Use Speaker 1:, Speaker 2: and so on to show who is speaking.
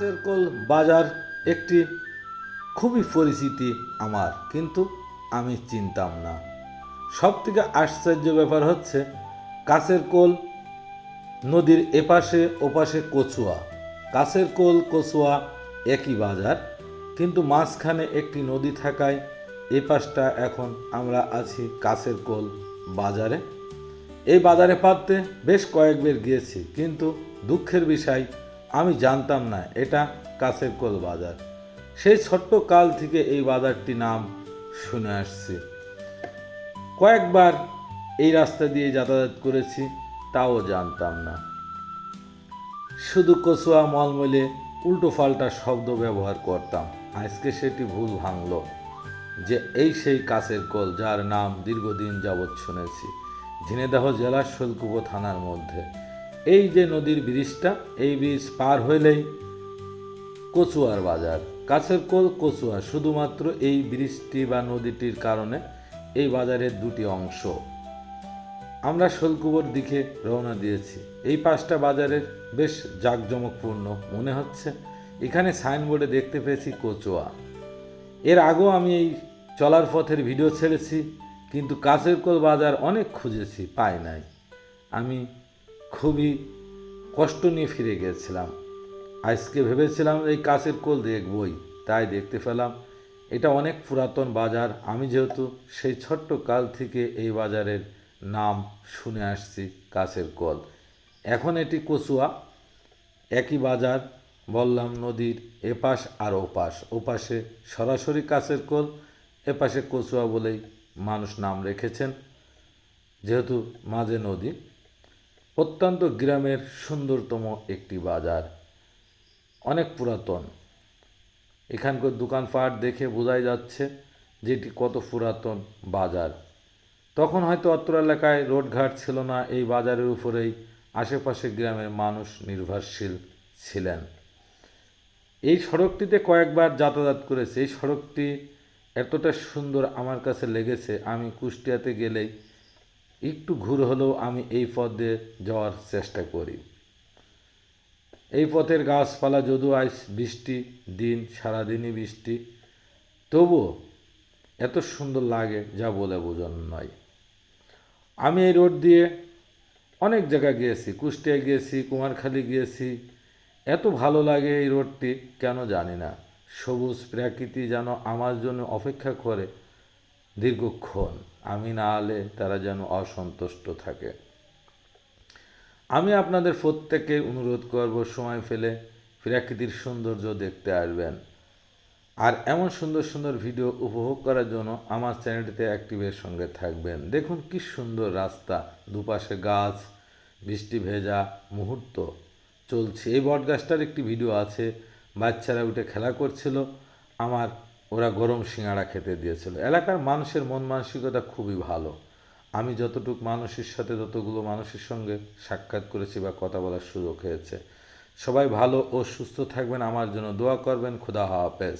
Speaker 1: কাছের কোল বাজার একটি খুবই পরিচিতি আমার, কিন্তু আমি চিনতাম না। সব থেকে আশ্চর্য ব্যাপার হচ্ছে কাছের কোল নদীর এপাশে ওপাশে কচুয়া। কাছের কোল কচুয়া একই বাজার, কিন্তু মাঝখানে একটি নদী থাকায় এ পাশটা এখন আমরা আছি কাছের কোল বাজারে। এই বাজারে পাততে বেশ কয়েকবার গিয়েছি, কিন্তু দুঃখের বিষয় আমি জানতাম না, এটা কাছের কোল বাজার। সেই ছোট্ট কাল থেকে এই বাজারটি নাম শুনে আসছি। কয়েকবার এই রাস্তা দিয়ে যাতায়াত করেছি, তাও জানতাম না। শুধু কচুয়া, মলমলে উল্টো পাল্টা শব্দ ব্যবহার করতাম। আজকে সেটি ভুল ভাঙল যে এই সেই কাছের কল যার নাম দীর্ঘদিন যাবৎ শুনেছি। ঝিনেদাহ জেলার শোলকুপো থানার মধ্যে। এই যে নদীর ব্রিজটা, এই ব্রিজ পার হইলেই কচুয়ার বাজার। কাছের কোল কচুয়া, শুধুমাত্র এই ব্রিজটি বা নদীটির কারণে এই বাজারের দুটি অংশ। আমরা শোলকুবোর দিকে রওনা দিয়েছি। এই পাঁচটা বাজারের বেশ জাঁকজমকপূর্ণ মনে হচ্ছে। এখানে সাইনবোর্ডে দেখতে পেয়েছি কচুয়া। এর আগেও আমি এই চলার পথের ভিডিও ছেড়েছি, কিন্তু কাছের কোল বাজার অনেক খুঁজেছি, পাই নাই। আমি খুবই কষ্ট নিয়ে ফিরে গিয়েছিলাম আজকে ভেবেছিলাম এই কাছের কোল দেখবই তাই দেখতে পেলাম এটা অনেক পুরাতন বাজার। আমি যেহেতু সেই ছোট্ট কাল থেকে এই বাজারের নাম শুনে আসছি, কাছের কল। এখন এটি কচুয়া, একই বাজার, বললাম নদীর এপাশ আর ওপাশ। ওপাশে সরাসরি কাছের কোল, এপাশে কচুয়া বলেই মানুষ নাম রেখেছেন, যেহেতু মাঝে নদী। অত্যন্ত গ্রামের সুন্দরতম একটি বাজার। অনেক পুরাতন। এখানকার দোকানপাট দেখে বোঝাই যাচ্ছে যে এটি কত পুরাতন বাজার। তখন হয়তো অত্র এলাকায় রোডঘাট ছিল না, এই বাজারের উপরেই আশেপাশে গ্রামের মানুষ নির্ভরশীল ছিলেন। এই সড়কটিতে কয়েকবার যাতায়াত করেছে। এই সড়কটি এতটা সুন্দর আমার কাছে লেগেছে। আমি কুষ্টিয়াতে গেলেই একটু ঘুর হলেও আমি এই পথ যাওয়ার চেষ্টা করি। এই পথের গাছপালা যদিও আজ বৃষ্টি, দিন, সারাদিনই বৃষ্টি, তবুও এত সুন্দর লাগে যা বলে বোঝানো নয়। আমি এই রোড দিয়ে অনেক জায়গা গিয়েছি কুষ্টিয়া গিয়েছি, কুমারখালী গিয়েছি। এত ভালো লাগে এই রোডটি, কেন জানি না। সবুজ প্রকৃতি যেন আমার জন্য অপেক্ষা করে দীর্ঘক্ষণ। আমি না আলে তারা যেন অসন্তুষ্ট থাকে। আমি আপনাদের প্রত্যেককে অনুরোধ করব, সময় ফেলে প্রকৃতির সৌন্দর্য দেখতে আসবেন। আর এমন সুন্দর সুন্দর ভিডিও উপভোগ করার জন্য আমার চ্যানেলটিতে অ্যাক্টিভের সঙ্গে থাকবেন। দেখুন কি সুন্দর রাস্তা, দুপাশে গাছ, বৃষ্টি ভেজা মুহূর্ত চলছে। এই বট গাছটার একটি ভিডিও আছে, বাচ্চারা উঠে খেলা করছিল। আমার ওরা গরম সিঙাড়া খেতে দিয়েছিল। এলাকার মানুষের মন মানসিকতা খুবই ভালো। আমি যতটুকু মানুষের সাথে যতগুলো মানুষের সঙ্গে সাক্ষাৎ করেছি বা কথা বলার সুযোগ হয়েছে। সবাই ভালো ও সুস্থ থাকবেন। আমার জন্য দোয়া করবেন। খুদা হাফেজ।